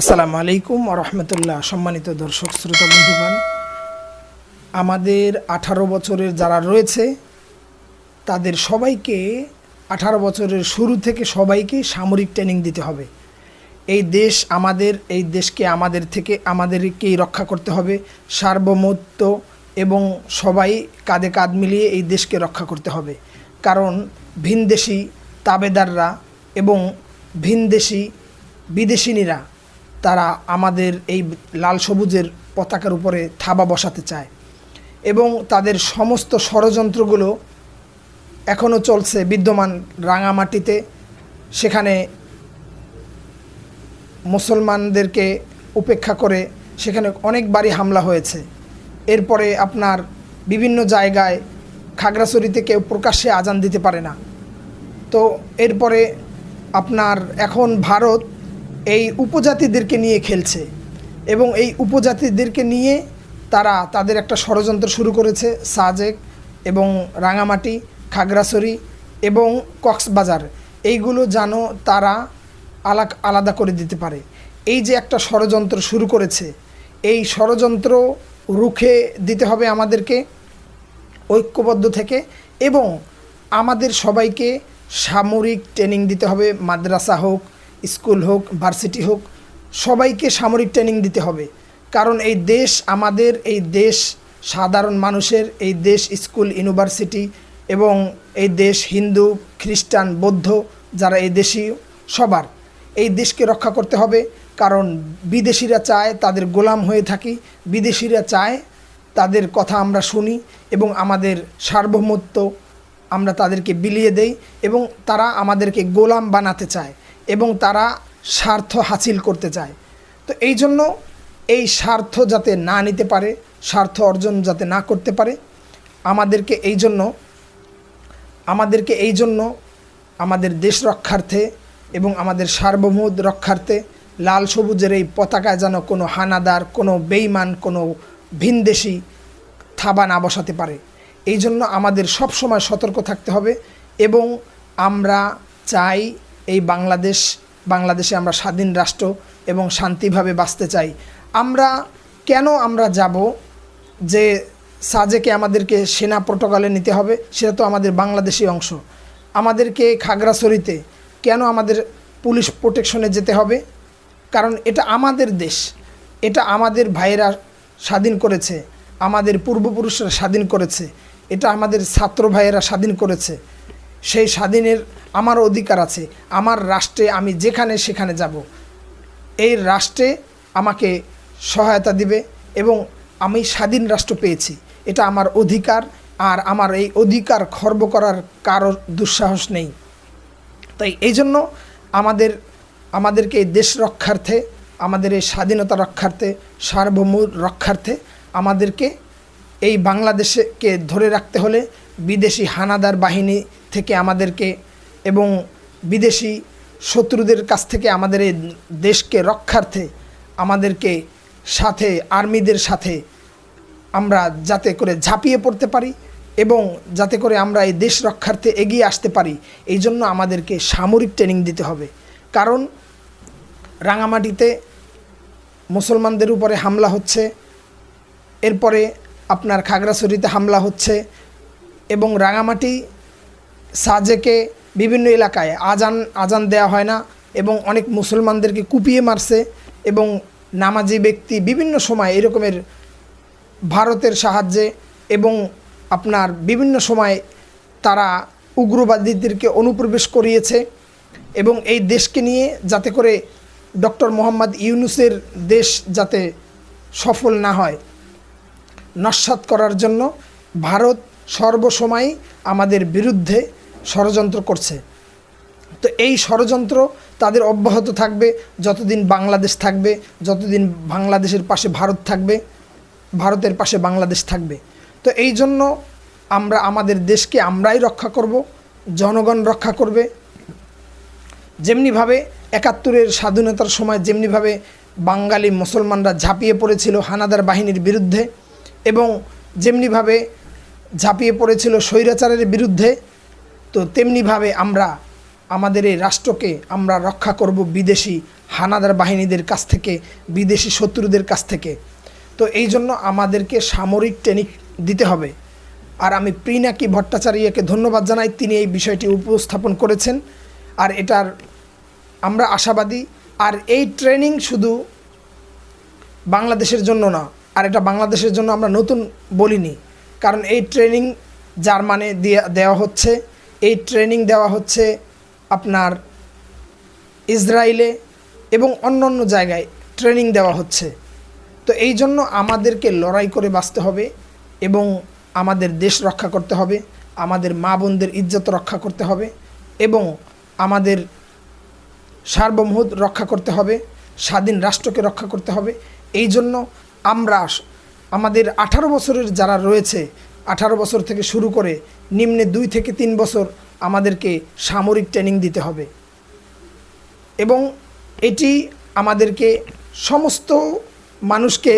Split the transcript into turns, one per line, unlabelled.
আসসালামু আলাইকুম রহমতুল্লাহ। সম্মানিত দর্শক, শ্রোতা, বন্ধুগণ, আমাদের আঠারো বছরের যারা রয়েছে, তাদের সবাইকে আঠারো বছরের শুরু থেকে সবাইকে সামরিক ট্রেনিং দিতে হবে। এই দেশ আমাদের, এই দেশকে আমাদের থেকে, আমাদেরকেই রক্ষা করতে হবে। সার্বভৌমত্ব এবং সবাই কাঁধে কাঁধ মিলিয়ে এই দেশকে রক্ষা করতে হবে। কারণ ভিনদেশি তাবেদাররা এবং ভিনদেশি বিদেশিনীরা তারা আমাদের এই লাল সবুজের পতাকার উপরে থাবা বসাতে চায় এবং তাদের সমস্ত ষড়যন্ত্রগুলো এখনও চলছে বিদ্যমান রাঙামাটিতে। সেখানে মুসলমানদেরকে উপেক্ষা করে সেখানে অনেকবারই হামলা হয়েছে। এরপরে আপনার বিভিন্ন জায়গায় খাগড়াছড়িতে কেউ প্রকাশ্যে আজান দিতে পারে না। তো এরপরে আপনার এখন ভারত এই উপজাতিদেরকে নিয়ে খেলছে এবং এই উপজাতিদেরকে নিয়ে তারা তাদের একটা ষড়যন্ত্র শুরু করেছে সাজেক এবং রাঙামাটি, খাগড়াছড়ি এবং কক্সবাজার। এইগুলো যেন তারা আলাক, আলাদা করে দিতে পারে। এই যে একটা ষড়যন্ত্র শুরু করেছে, এই ষড়যন্ত্র রুখে দিতে হবে আমাদেরকে ঐক্যবদ্ধ থেকে এবং আমাদের সবাইকে সামরিক ট্রেনিং দিতে হবে, মাদ্রাসা হোক স্কুল হোক, ভার্সিটি হোক, সবাইকে সামরিক ট্রেনিং দিতে হবে। কারণ এই দেশ আমাদের, এই দেশ সাধারণ মানুষের, এই দেশ স্কুল, ইউনিভার্সিটি এবং এই দেশ হিন্দু, খ্রিস্টান, বৌদ্ধ যারা এই দেশি সবার, এই দেশকে রক্ষা করতে হবে। কারণ বিদেশিরা চায় তাদের গোলাম হয়ে থাকি, বিদেশিরা চায় তাদের কথা আমরা শুনি এবং আমাদের সার্বভৌমত্ব আমরা তাদেরকে বিলিয়ে দেই এবং তারা আমাদেরকে গোলাম বানাতে চায়। এবং তারা স্বার্থ হাসিল করতে চায়। তো এই জন্য এই স্বার্থ যাতে না নিতে পারে, স্বার্থ অর্জন যাতে না করতে পারে, আমাদেরকে এই জন্য, আমাদেরকে এই জন্য আমাদের দেশ রক্ষার্থে এবং আমাদের সার্বভৌম রক্ষার্থে লাল সবুজের এই পতাকায় যেন কোনো হানাদার, কোনো বেইমান, কোনো ভিনদেশি থাবা না বসাতে পারে। এই জন্য আমাদের সবসময় সতর্ক থাকতে হবে এবং আমরা চাই এই বাংলাদেশ, বাংলাদেশে আমরা স্বাধীন রাষ্ট্র এবং শান্তিভাবে বাঁচতে চাই। আমরা কেন আমরা যাব যে সাজেকে আমাদেরকে সেনা প্রোটোকলে নিতে হবে? সেটা তো আমাদের বাংলাদেশি অংশ। আমাদেরকে খাগড়াছড়িতে কেন আমাদের পুলিশ প্রোটেকশনে যেতে হবে? কারণ এটা আমাদের দেশ। এটা আমাদের ভাইয়েরা স্বাধীন করেছে। আমাদের পূর্বপুরুষরা স্বাধীন করেছে। এটা আমাদের ছাত্র ভাইয়েরা স্বাধীন করেছে। সেই স্বাধীনের আমার অধিকার আছে, আমার রাষ্ট্রে আমি যেখানে সেখানে যাব। এই রাষ্ট্রে আমাকে সহায়তা দিবে এবং আমি স্বাধীন রাষ্ট্র পেয়েছি। এটা আমার অধিকার আর আমার এই অধিকার খর্ব করার কারোর দুঃসাহস নেই। তাই এই জন্য আমাদের, আমাদেরকে এই দেশ রক্ষার্থে, আমাদের এই স্বাধীনতা রক্ষার্থে, সার্বভৌম রক্ষার্থে আমাদেরকে এই বাংলাদেশকে ধরে রাখতে হলে বিদেশি হানাদার বাহিনী থেকে আমাদেরকে এবং বিদেশি শত্রুদের কাছ থেকে আমাদের এই দেশকে রক্ষার্থে আমাদেরকে সাথে, আর্মিদের সাথে আমরা যাতে করে ঝাঁপিয়ে পড়তে পারি এবং যাতে করে আমরা এই দেশ রক্ষার্থে এগিয়ে আসতে পারি, এই জন্য আমাদেরকে সামরিক ট্রেনিং দিতে হবে। কারণ রাঙামাটিতে মুসলমানদের উপরে হামলা হচ্ছে, এরপরে আপনার খাগড়াছড়িতে হামলা হচ্ছে এবং রাঙামাটি সাজেকে বিভিন্ন এলাকায় আজান আজান দেওয়া হয় না এবং অনেক মুসলমানদেরকে কুপিয়ে মারছে এবং নামাজি ব্যক্তি বিভিন্ন সময় এরকমের ভারতের সাহায্যে এবং আপনার বিভিন্ন সময় তারা উগ্রবাদীদেরকে অনুপ্রবেশ করিয়েছে এবং এই দেশকে নিয়ে যাতে করে ডক্টর মোহাম্মদ ইউনুসের দেশ যাতে সফল না হয়, নস্বাত করার জন্য ভারত সর্বসময় আমাদের বিরুদ্ধে ষড়যন্ত্র করছে। তো এই ষড়যন্ত্র তাদের অব্যাহত থাকবে, যতদিন বাংলাদেশ থাকবে, যতদিন বাংলাদেশের পাশে ভারত থাকবে, ভারতের পাশে বাংলাদেশ থাকবে। তো এই জন্য আমরা, আমাদের দেশকে আমরাই রক্ষা করব, জনগণ রক্ষা করবে। যেমনিভাবে একাত্তরের স্বাধীনতার সময় যেমনিভাবে বাঙালি মুসলমানরা ঝাঁপিয়ে পড়েছিল হানাদার বাহিনীর বিরুদ্ধে, এবং যেমনিভাবে ঝাঁপিয়ে পড়েছিল স্বৈরাচারের বিরুদ্ধে, তো তেমনিভাবে আমরা, আমাদের এই রাষ্ট্রকে আমরা রক্ষা করব বিদেশি হানাদার বাহিনীদের কাছ থেকে, বিদেশি শত্রুদের কাছ থেকে। তো এই জন্য আমাদেরকে সামরিক ট্রেনিং দিতে হবে। আর আমি প্রিনাকি ভট্টাচার্যকে ধন্যবাদ জানাই, তিনি এই বিষয়টি উপস্থাপন করেছেন। আর এটার আমরা আশাবাদী, আর এই ট্রেনিং শুধু বাংলাদেশের জন্য না, আর এটা বাংলাদেশের জন্য আমরা নতুন বলিনি। কারণ এই ট্রেনিং জার্মানে দিয়ে দেওয়া হচ্ছে, এই ট্রেনিং দেওয়া হচ্ছে আপনার ইসরায়েলে এবং অন্য অন্য জায়গায় ট্রেনিং দেওয়া হচ্ছে। তো এই জন্য আমাদেরকে লড়াই করে বাঁচতে হবে এবং আমাদের দেশ রক্ষা করতে হবে, আমাদের মা বোনদের ইজ্জত রক্ষা করতে হবে এবং আমাদের সার্বভৌমত রক্ষা করতে হবে, স্বাধীন রাষ্ট্রকে রক্ষা করতে হবে। এই জন্য আমরা আমাদের আঠারো বছরের যারা রয়েছে, আঠারো বছর থেকে শুরু করে নিম্নে দুই থেকে তিন বছর আমাদেরকে সামরিক ট্রেনিং দিতে হবে। এবং এটি আমাদেরকে সমস্ত মানুষকে